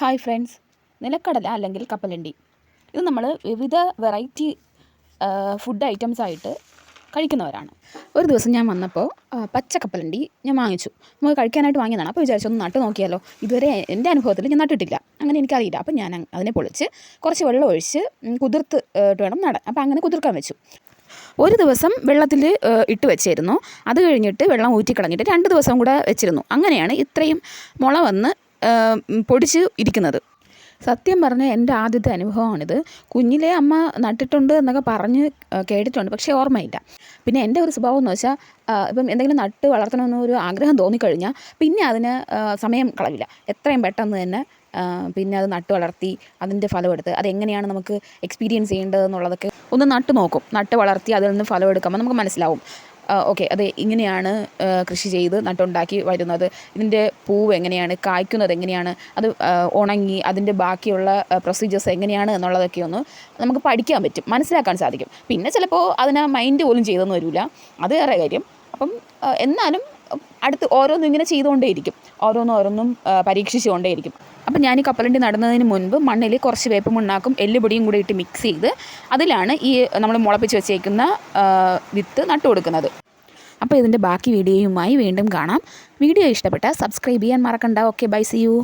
Hi friends നിലക്കടല അല്ലെങ്കിൽ കപ്പലണ്ടി. ഇത് നമ്മൾ വിവിധ വെറൈറ്റി ഫുഡ് ഐറ്റംസ് ആയിട്ട് കഴിക്കുന്നവരാണ്. ഒരു ദിവസം ഞാൻ വന്നപ്പോൾ പച്ച കപ്പലണ്ടി ഞാൻ വാങ്ങിച്ചു. നമുക്ക് കഴിക്കാനായിട്ട് വാങ്ങിയതാണ്. അപ്പോൾ വിചാരിച്ചു ഒന്ന് നട്ട് നോക്കിയാലോ. ഇതുവരെ എന്റെ അനുഭവത്തിൽ ഞാൻ നട്ടിട്ടില്ല. അങ്ങനെ എനിക്കറിയില്ല. അപ്പോൾ ഞാൻ അതിനെ പൊളിച്ച് കുറച്ച് വെള്ളം ഒഴിച്ച് കുതിർത്ത് വേണം നടാൻ. അപ്പോൾ അങ്ങനെ കുതിർക്കാൻ വെച്ചു. ഒരു ദിവസം വെള്ളത്തിൽ ഇട്ട് വെച്ചിരുന്നു. അത് കഴിഞ്ഞിട്ട് വെള്ളം ഊറ്റിക്കളഞ്ഞിട്ട് രണ്ട് ദിവസം കൂടെ വെച്ചിരുന്നു. അങ്ങനെയാണ് ഇത്രയും മുള വന്ന് പൊടിച്ച് ഇരിക്കുന്നത്. സത്യം പറഞ്ഞാൽ എന്റെ ആദ്യത്തെ അനുഭവമാണിത്. കുഞ്ഞിലെ അമ്മ നട്ടിട്ടുണ്ട് എന്നൊക്കെ പറഞ്ഞ് കേട്ടിട്ടുണ്ട് പക്ഷേ ഓർമ്മയില്ല. പിന്നെ എന്റെ ഒരു സ്വഭാവം എന്ന് വെച്ചാൽ ഇപ്പം എന്തെങ്കിലും നട്ട് വളർത്തണമെന്ന് ഒരു ആഗ്രഹം തോന്നിക്കഴിഞ്ഞാൽ പിന്നെ അതിന് സമയം കളവില്ല. എത്രയും പെട്ടെന്ന് തന്നെ പിന്നെ അത് നട്ട് വളർത്തി അതിന്റെ ഫലമെടുത്ത് അതെങ്ങനെയാണ് നമുക്ക് എക്സ്പീരിയൻസ് ചെയ്യേണ്ടത് എന്നുള്ളതൊക്കെ ഒന്ന് നട്ട് നോക്കും. നട്ട് വളർത്തി അതിൽ നിന്ന് ഫലം ഫലമെടുക്കുമ്പോൾ നമുക്ക് മനസ്സിലാവും. ഓക്കെ അത് ഇങ്ങനെയാണ് കൃഷി ചെയ്ത് നട്ടുണ്ടാക്കി വരുന്നത്. ഇതിന്റെ പൂവ് എങ്ങനെയാണ് കായ്ക്കുന്നത് എങ്ങനെയാണ് അത് ഉണങ്ങി അതിന്റെ ബാക്കിയുള്ള പ്രൊസീജിയേഴ്സ് എങ്ങനെയാണ് എന്നുള്ളതൊക്കെ ഒന്ന് നമുക്ക് പഠിക്കാൻ പറ്റും മനസ്സിലാക്കാൻ സാധിക്കും. പിന്നെ ചിലപ്പോൾ അതിനെ മൈൻഡ് പോലും ചെയ്തെന്ന് വരില്ല അത് വേറെ കാര്യം. അപ്പം എന്നാലും അടുത്ത് ഓരോന്നും ഇങ്ങനെ ചെയ്തുകൊണ്ടേയിരിക്കും. ഓരോന്നും ഓരോന്നും പരീക്ഷിച്ചുകൊണ്ടേയിരിക്കും. അപ്പം ഞാൻ ഈ കപ്പലണ്ടി നടുന്നതിന് മുൻപ് മണ്ണിൽ കുറച്ച് വേപ്പ് മണ്ണാക്കും എല്ലുപൊടിയും കൂടി ഇട്ട് മിക്സ് ചെയ്ത് അതിലാണ് ഈ നമ്മൾ മുളപ്പിച്ച് വെച്ചേക്കുന്ന വിത്ത് നട്ടു കൊടുക്കുന്നത്. അപ്പോൾ ഇതിന്റെ ബാക്കി വീഡിയോയുമായി വീണ്ടും കാണാം. വീഡിയോ ഇഷ്ടപ്പെട്ടാൽ സബ്സ്ക്രൈബ് ചെയ്യാൻ മറക്കണ്ട. Okay bye see you.